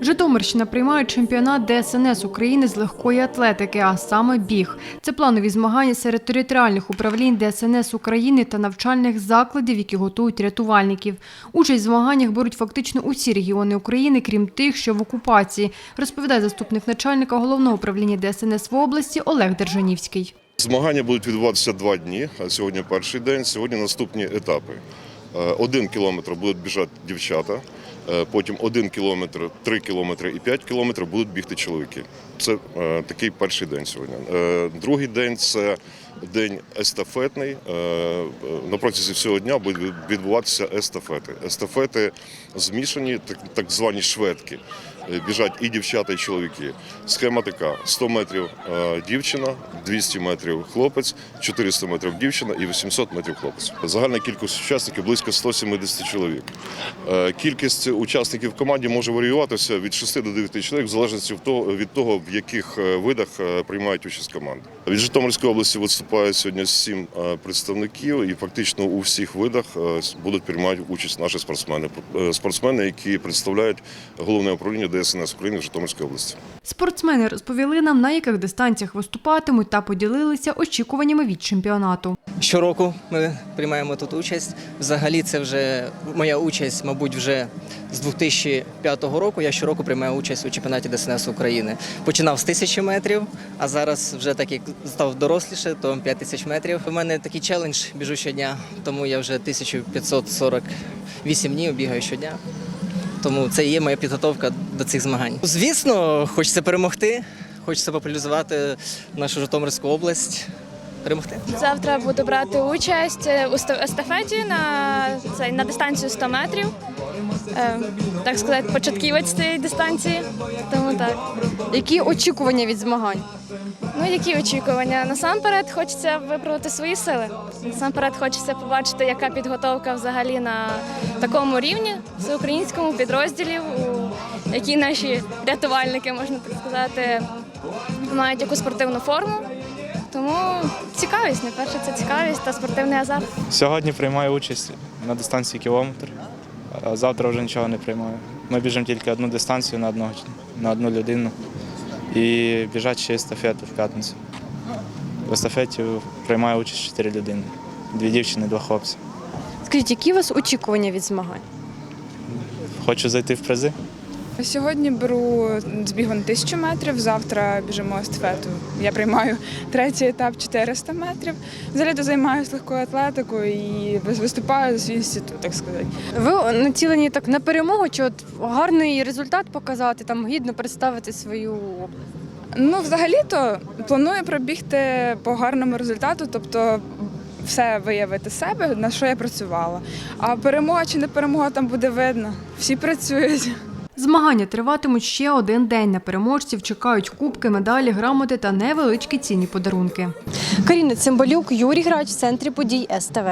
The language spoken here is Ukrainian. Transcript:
Житомирщина приймає чемпіонат ДСНС України з легкої атлетики, а саме біг. Це планові змагання серед територіальних управлінь ДСНС України та навчальних закладів, які готують рятувальників. Участь в змаганнях беруть фактично усі регіони України, крім тих, що в окупації, розповідає заступник начальника головного управління ДСНС в області Олег Держанівський. Змагання будуть відбуватися два дні. а Сьогодні перший день, сьогодні наступні етапи. Е, Один кілометр будуть біжати дівчата, потім один кілометр, три кілометри і п'ять кілометрів будуть бігти чоловіки. Це е, такий перший день сьогодні. Е, Другий день це день естафетний. Е, На протязі всього дня будуть відбуватися естафети. Естафети змішані, так, звані шведки. Е, Біжать і дівчата, і чоловіки. Схема така: 100 метрів е, дівчина, 200 метрів хлопець, 400 метрів дівчина і 800 метрів хлопець. Загальна кількість учасників близько 170 чоловік. Кількість учасників в команді може варіюватися від 6 до 9 чоловік, в залежності від того, в яких видах приймають участь команди. Від Житомирської області виступає сьогодні 7 представників, і фактично у всіх видах е, будуть приймати участь наші спортсмени. Е, Спортсмени, які представляють головне управління ДСНС України в Житомирській області. Спортсмени розповіли нам, на яких дистанціях виступатимуть та поділилися очікуваннями від чемпіонату. Щороку ми приймаємо тут участь. Взагалі, це вже моя участь, мабуть, вже з 2005 року. Я щороку приймаю участь у чемпіонаті ДСНС України. Починав з тисячі метрів, а зараз вже так як став доросліше, то 5 тисяч метрів. У мене такий челендж біжу щодня, тому я вже 1548 днів бігаю щодня. Тому це і є моя підготовка до цих змагань. Звісно, хочеться перемогти, хочеться популяризувати нашу Житомирську область. Перемогти. Завтра буду брати участь у естафеті на, цей, на дистанцію 100 метрів. Е, так сказати, початківець цієї дистанції. Тому так. Які очікування від змагань? Ну, які очікування? Насамперед хочеться випробувати свої сили. Насамперед хочеться побачити, яка підготовка взагалі на такому рівні всеукраїнському підрозділі, у які наші рятувальники, можна так сказати, мають яку спортивну форму. Тому цікавість, найперше це цікавість та спортивний азарт. Сьогодні приймаю участь на дистанції кілометр, а завтра вже нічого не приймаю. Ми біжимо тільки одну дистанцію на одного, на одну людину і біжать ще естафету в п'ятницю. В естафеті приймаю участь чотири людини. Дві дівчини, два хлопці. Скажіть, які у вас очікування від змагань? Хочу зайти в призи. Сьогодні беру збіг на тисячу метрів, завтра біжимо естафету. Я приймаю третій етап 400 метрів. Взагалі займаюся легкою атлетикою і виступаю за свій інститут, так сказати. Ви націлені так на перемогу, чи от гарний результат показати, там гідно представити свою область? Ну, взагалі-то планую пробігти по гарному результату, тобто все виявити себе, на що я працювала. А перемога чи не перемога там буде видно. Всі працюють. Змагання триватимуть ще один день. На переможців чекають кубки, медалі, грамоти та невеличкі цінні подарунки. Каріна Цимбалюк, Юрій Грач в центрі подій СТВ.